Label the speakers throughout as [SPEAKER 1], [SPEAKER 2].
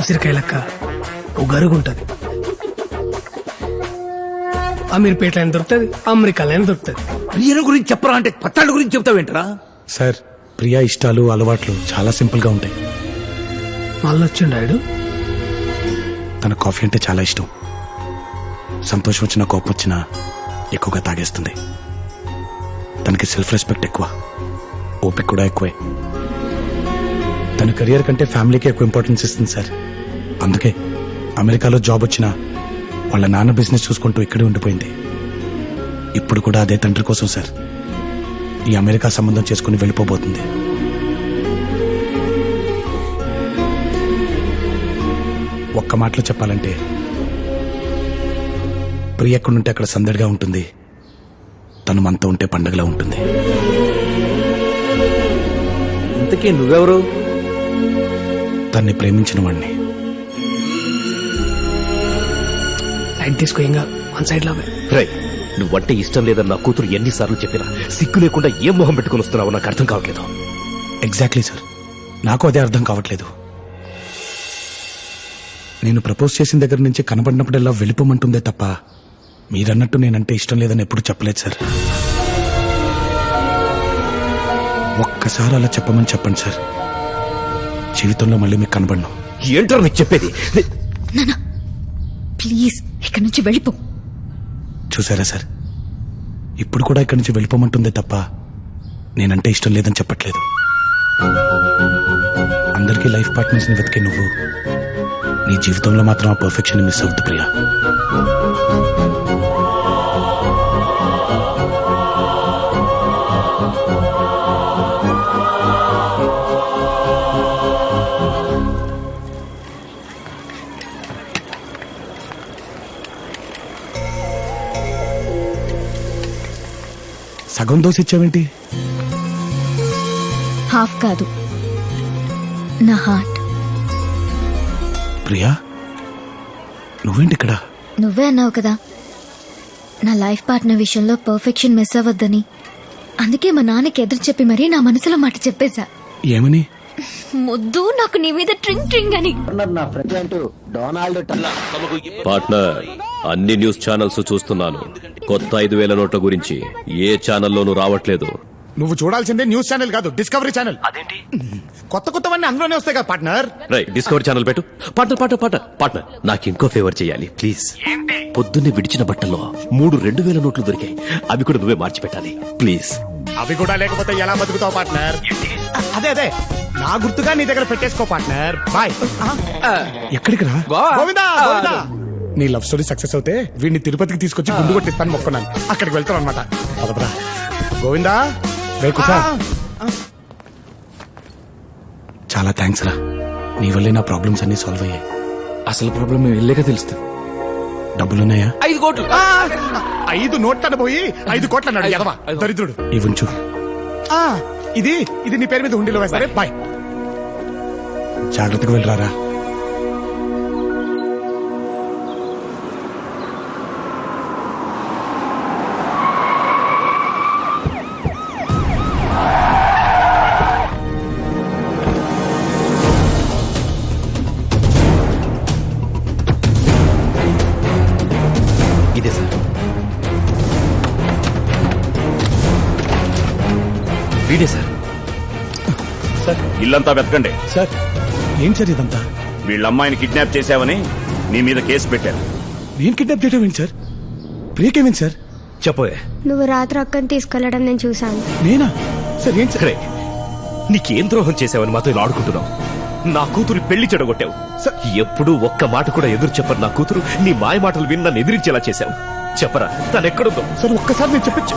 [SPEAKER 1] ఉసిరికాయ లెక్క ఓ గరుగుంటది. అమీర్పేటలో అయినా దొరుకుతుంది అమెరికాలో అయినా దొరుకుతుంది.
[SPEAKER 2] ప్రియల గురించి చెప్పరా అంటే పత్తాళ్ళ గురించి చెప్తావేంట్రా?
[SPEAKER 3] సార్ ప్రియా ఇష్టాలు అలవాట్లు చాలా సింపుల్గా ఉంటాయి.
[SPEAKER 1] మళ్ళీ వచ్చిండాడు
[SPEAKER 3] తన కాఫీ అంటే చాలా ఇష్టం. సంతోషం వచ్చినా కోపం వచ్చినా ఎక్కువగా తాగేస్తుంది. తనకి సెల్ఫ్ రెస్పెక్ట్ ఎక్కువ. ఓపిక కూడా ఎక్కువే. తన కెరియర్ కంటే ఫ్యామిలీకి ఎక్కువ ఇంపార్టెన్స్ ఇస్తుంది సార్ అందుకే అమెరికాలో జాబ్ వచ్చినా వాళ్ళ నాన్న బిజినెస్ చూసుకుంటూ ఇక్కడే ఉండిపోయింది. ఇప్పుడు కూడా అదే తండ్రి కోసం సార్ ఈ అమెరికా సంబంధం చేసుకుని వెళ్ళిపోబోతుంది. ఒక్క మాటలో చెప్పాలంటే ప్రియ ఎక్కడుంటే అక్కడ సందడిగా ఉంటుంది. తను మనతో ఉంటే పండగలా ఉంటుంది.
[SPEAKER 2] ఇంతకీ నువ్వెవరు?
[SPEAKER 3] తన్ని ప్రేమించిన వాణ్ణి.
[SPEAKER 1] లైట్ తీసుకో ఇంకా వన్ సైడ్లో
[SPEAKER 4] రై నువ్వంటే ఇష్టం లేదని నా కూతురు ఎన్నిసార్లు చెప్పినా సిగ్గు లేకుండా ఏం మొహం పెట్టుకుని వస్తున్నావో నాకు అర్థం కావట్లేదు.
[SPEAKER 3] ఎగ్జాక్ట్లీ సార్ నాకు అదే అర్థం కావట్లేదు. నేను ప్రపోజ్ చేసిన దగ్గర నుంచి కనబడినప్పుడల్లా వెళ్ళిపోమంటుందే తప్ప మీరన్నట్టు నేనంటే ఇష్టం లేదని ఎప్పుడు చెప్పలేదు సార్ ఒక్కసారి అలా చెప్పమని చెప్పండి సార్ జీవితంలో మళ్ళీ మీకు కనబడను.
[SPEAKER 4] ఏంటో నీకు చెప్పేది? నే-
[SPEAKER 5] ప్లీజ్ ఇక్కడి నుంచి వెళ్ళిపో.
[SPEAKER 3] చూసారా సార్? ఇప్పుడు కూడా ఇక్కడి నుంచి వెళ్ళిపోమంటుందే తప్ప నేనంటే ఇష్టం లేదని చెప్పట్లేదు. అందరికీ లైఫ్ పార్ట్నర్స్ని వెతికే నువ్వు నీ జీవితంలో మాత్రం ఆ పర్ఫెక్షన్ మిస్ అవుతుంది ప్రియా. సగం దోశ ఇచ్చావేంటి
[SPEAKER 5] హాఫ్ కాదు. నా హార్ట్.
[SPEAKER 3] ప్రియా నువ్వేంటి ఇక్కడ?
[SPEAKER 5] నువ్వే అన్నావు కదా నా లైఫ్ పార్ట్నర్ విషయంలో పర్ఫెక్షన్ మిస్ అవ్వద్దని. అందుకే మా నాన్నకి ఎదురు చెప్పి మరీ నా మనసులో మాట చెప్పేశా.
[SPEAKER 3] ఏమని?
[SPEAKER 5] ముద్దు నాకు నీ మీద ట్రింగ్ ట్రింగ్ అని.
[SPEAKER 4] పార్ట్నర్ అన్ని న్యూస్ ఛానల్స్ చూస్తున్నాను. కొత్త ఐదు వేల నోట్ల గురించి ఏ ఛానల్లోనూ రావట్లేదు.
[SPEAKER 3] నువ్వు చూడాల్సిందే న్యూస్ ఛానల్ కాదు డిస్కవరీ ఛానల్. అదేంటి? కొత్త కొత్తవన్నీ అందులోనే వస్తాయి కదా పార్ట్నర్.
[SPEAKER 4] రై డిస్కవర్ ఛానల్ పెట్టు. పార్ట్నర్ పార్ట్నర్ పార్ట్నర్ పార్ట్నర్ నాకు ఇంకో ఫేవర్ చేయాలి ప్లీజ్ పొద్దున్నే విడిచిన బట్టల్లో మూడు రెండు వేల నోట్లు దొరికాయి. అవి కూడా నువ్వే మార్చి పెట్టాలి ప్లీజ్
[SPEAKER 3] అవి కూడా లేకపోతే ఎలా బతుకుతావు పార్ట్నర్? అదే అదే. నా గుర్తుగా నీ దగ్గర పెట్టేసుకో పార్ట్నర్. బాయ్. ఎక్కడికి రా? గోవిందా గోవిందా. నీ లవ్ స్టోరీ సక్సెస్ అవుతే వీడిని తిరుపతికి తీసుకొచ్చి గుండు కొట్టిస్తాను మొక్కున్నాను. అక్కడికి వెళ్తాను అనమాట పదపరా. గోవిందా? కూర్చో. చాలా థ్యాంక్స్ రా. నీ వల్లే నా ప్రాబ్లమ్స్ అన్ని సాల్వ్ అయ్యాయి.
[SPEAKER 2] అసలు ప్రాబ్లం మేము వెళ్ళాక తెలుస్తుంది.
[SPEAKER 3] డబ్బులున్నాయా?
[SPEAKER 2] ఐదు కోట్లు.
[SPEAKER 3] ఐదు నోట్లను పోయి ఐదు కోట్ల అన్నాడు ఎదవా దరిద్రుడు. ఇవ్వంచు. ఇది ఇది నీ పేరు మీద హుండీలో వేస్తారే? బాయ్ జాగ్రత్తగా వెళ్ళరారా?
[SPEAKER 4] వీడే సార్.
[SPEAKER 6] ఇల్లంతా వెతకండి.
[SPEAKER 3] సార్ ఏం సార్ ఇదంతా?
[SPEAKER 6] వీళ్ళ అమ్మాయిని కిడ్నాప్ చేశావని నీ మీద కేసు పెట్టారు.
[SPEAKER 3] నేను కిడ్నాప్ చేయడం ఏంటి సార్? ప్రియకేమేంటి సార్?
[SPEAKER 4] చెప్పోయే
[SPEAKER 7] నువ్వు రాత్రి అక్కని తీసుకెళ్ళడం నేను చూశాను.
[SPEAKER 3] నేనా? సార్ ఏం సార్?
[SPEAKER 4] నీకేం ద్రోహం చేసావని మాతో ఇలా ఆడుకుంటున్నావు? నా కూతురు పెళ్ళి చెడగొట్టావు. ఎప్పుడూ ఒక్క మాట కూడా ఎదురు చెప్పరు నా కూతురు. నీ మాయ మాటలు విని నన్ను ఎదిరించేలా చేశావు. చెప్పరా తనెక్కడుందో?
[SPEAKER 3] సార్ ఒక్కసారి నేను చెప్పచ్చు.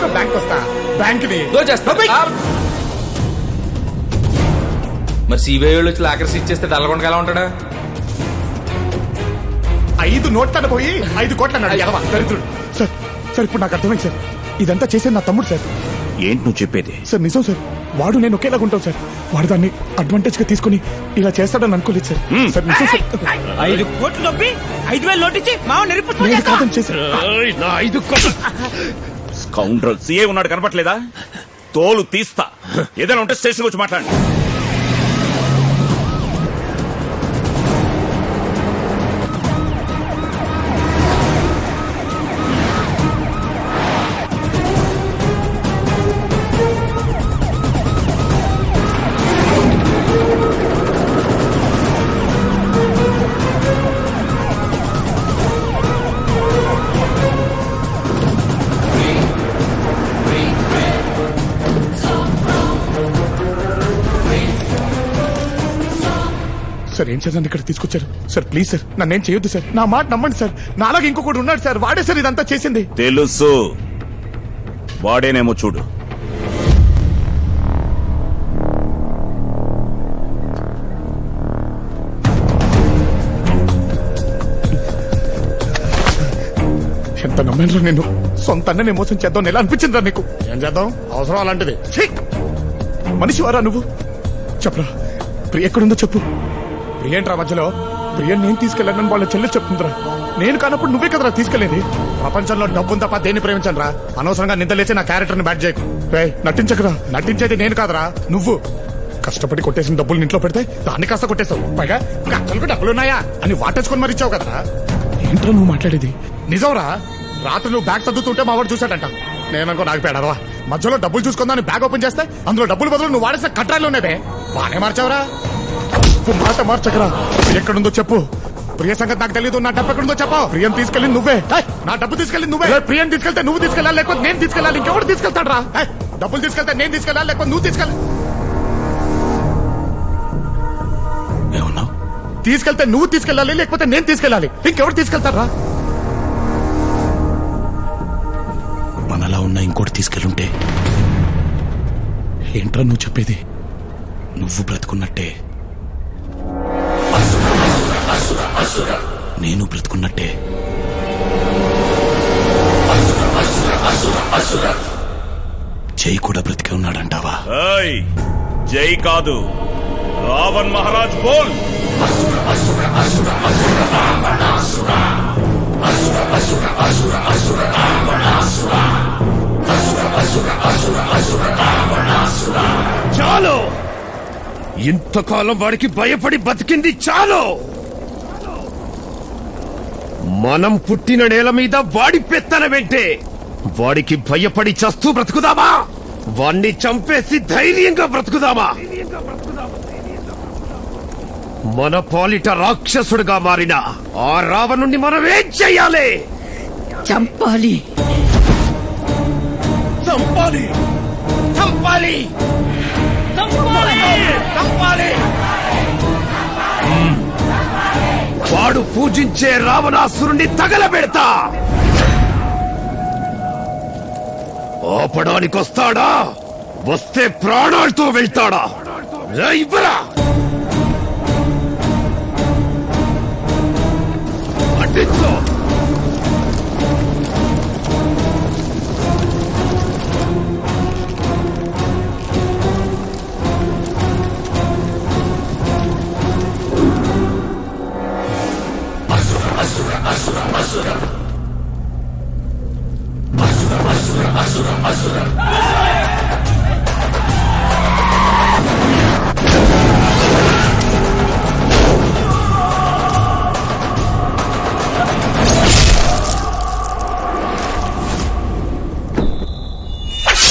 [SPEAKER 3] సార్
[SPEAKER 8] బ్యాంక్
[SPEAKER 9] దోచేస్తా ఆ. మరి సిబిఐ వాళ్ళు వచ్చి లాకర్స్ ఇచ్చేస్తే డల్లగొండగా ఎలా ఉంటాడా?
[SPEAKER 8] ఐదు నోట్లను పోయి ఐదు కోట్ల అన్నాడు ఎదవ, దరిద్రుడు. సార్ సార్ ఇప్పుడు నాకు అర్థమైంది సార్. ఇదంతా చేసేది నా తమ్ముడు సార్.
[SPEAKER 6] ఏంటి నువ్వు చెప్పేది?
[SPEAKER 8] సార్ నిజం సార్. వాడు నేను ఒకేలాగా ఉంటాం సార్. వాడు దాన్ని అడ్వాంటేజ్గా తీసుకుని ఇలా చేస్తాడని అనుకోలేదు సార్. సార్ నిజం సార్.
[SPEAKER 2] ఐదు కోట్లు నొప్పి ఐదు వేలు నోటించి మావ నిరుపు
[SPEAKER 8] కాదని చేశాను.
[SPEAKER 10] నా ఐదు కోట్ల.
[SPEAKER 6] కౌంటర్ సీఏ ఉన్నాడు కనపట్లేదా తోలు తీస్తా. ఏదైనా ఉంటే స్టేషన్కి వచ్చి మాట్లాడండి.
[SPEAKER 8] సార్ ఏం చేద్దాం ఇక్కడ తీసుకొచ్చారు. సార్ ప్లీజ్ సార్ నన్ను ఏం చేయొద్దు సార్. నా మాట నమ్మండి సార్. నాలాగా ఇంకొకటి ఉన్నాడు సార్. వాడే సార్ ఇదంతా చేసింది.
[SPEAKER 6] తెలుసు. వాడేనేమో చూడు.
[SPEAKER 8] ఎంత నమ్మాను నేను సొంత అన్ననే మోసం చేద్దాం ఎలా అనిపించిందిరా నీకు? ఏం చేద్దాం? అవసరం అలాంటిది! మనిషి వారా నువ్వు? చెప్పరా. ప్రియ ఎక్కడుందో చెప్పు. ప్రియంట్రా మధ్యలో ప్రియం నేను తీసుకెళ్ళానని వాళ్ళ చెల్లెలు చెప్తుందిరా. నేను కానప్పుడు నువ్వే కదరా తీసుకెళ్ళేది? ప్రపంచంలో డబ్బును తప్ప దేన్ని ప్రేమించను రా అనవసరంగా నిందలేసి నా క్యారెక్టర్ని బ్యాట్ చేయకు. రేయ్, నటించకురా. నటించేది నేను కాదురా. నువ్వు. కష్టపడి కొట్టేసిన డబ్బులు ఇంట్లో పెడితే దాన్ని కాస్త కొట్టేశావు. పైగా అక్కలకు డబ్బులు ఉన్నాయా? అని వాటేసుకొని మరి ఇచ్చావు కదరా. ఏంట్రా నువ్వు మాట్లాడేది? నిజంరా? రాత్రి నువ్వు బ్యాగ్ చదువుతుంటే మా వాడు చూశాడంట. నేననుకో నాకు పేడరా మధ్యలో డబ్బులు చూసుకుందాని బ్యాగ్ ఓపెన్ చేస్తే అందులో డబ్బులు బదులు నువ్వు వాడేసిన కట్రాలు ఉన్నావే బానే మార్చావురా. నువ్వు మాట మార్చకరా. ఎక్కడుందో చెప్పు. ప్రియ సంగతి నాకు తెలియదు నా డబ్బు ఎక్కడుందో చెప్పు. ప్రియం తీసుకెళ్ళి నువ్వే. నా డబ్బు తీసుకెళ్ళి నువ్వే. ప్రియం తీసుకెళ్తే నువ్వు తీసుకెళ్ళాలి లేకపోతే నేను తీసుకెళ్ళాలి ఇంకెవరు తీసుకెళ్తాడు రా డబ్బులు తీసుకెళ్తే నేను తీసుకెళ్ళాలి లేకపోతే నువ్వు తీసుకెళ్ళాలి తీసుకెళ్తే నువ్వు తీసుకెళ్ళాలి లేకపోతే నేను తీసుకెళ్ళాలి. ఇంకెవరు తీసుకెళ్తారా మనలా ఉన్న ఇంకోటి తీసుకెళ్ళుంటే ఏంట్రా నువ్వు చెప్పేది? నువ్వు బ్రతుకున్నట్టే. నేను బ్రతుకున్నట్టే. జై కూడా బ్రతికే ఉన్నాడంటావా?
[SPEAKER 6] జై కాదు. రావణ్ మహారాజ్ బోల్.
[SPEAKER 10] చాలు. ఇంతకాలం వాడికి భయపడి బతికింది చాలు. మనం పుట్టిన నేల మీద వాడి పెత్తన వెంటే వాడికి భయపడి చస్తూ బ్రతుకుదామా? వాణ్ణి చంపేసి ధైర్యంగా బ్రతుకుదామా? మన పాలిట రాక్షసుడుగా మారిన ఆ రావణుణ్ణి మనం ఏం చెయ్యాలి
[SPEAKER 2] చంపాలి.
[SPEAKER 10] చంపాలి. చంపాలి. చంపాలి. వాడు పూజించే రావణాసురుణ్ణి తగలబెడతా. ఆపడానికొస్తాడా? వస్తే ప్రాణాలతో వెళ్తాడా? ఇవ్వరా? అంటే
[SPEAKER 6] ఆ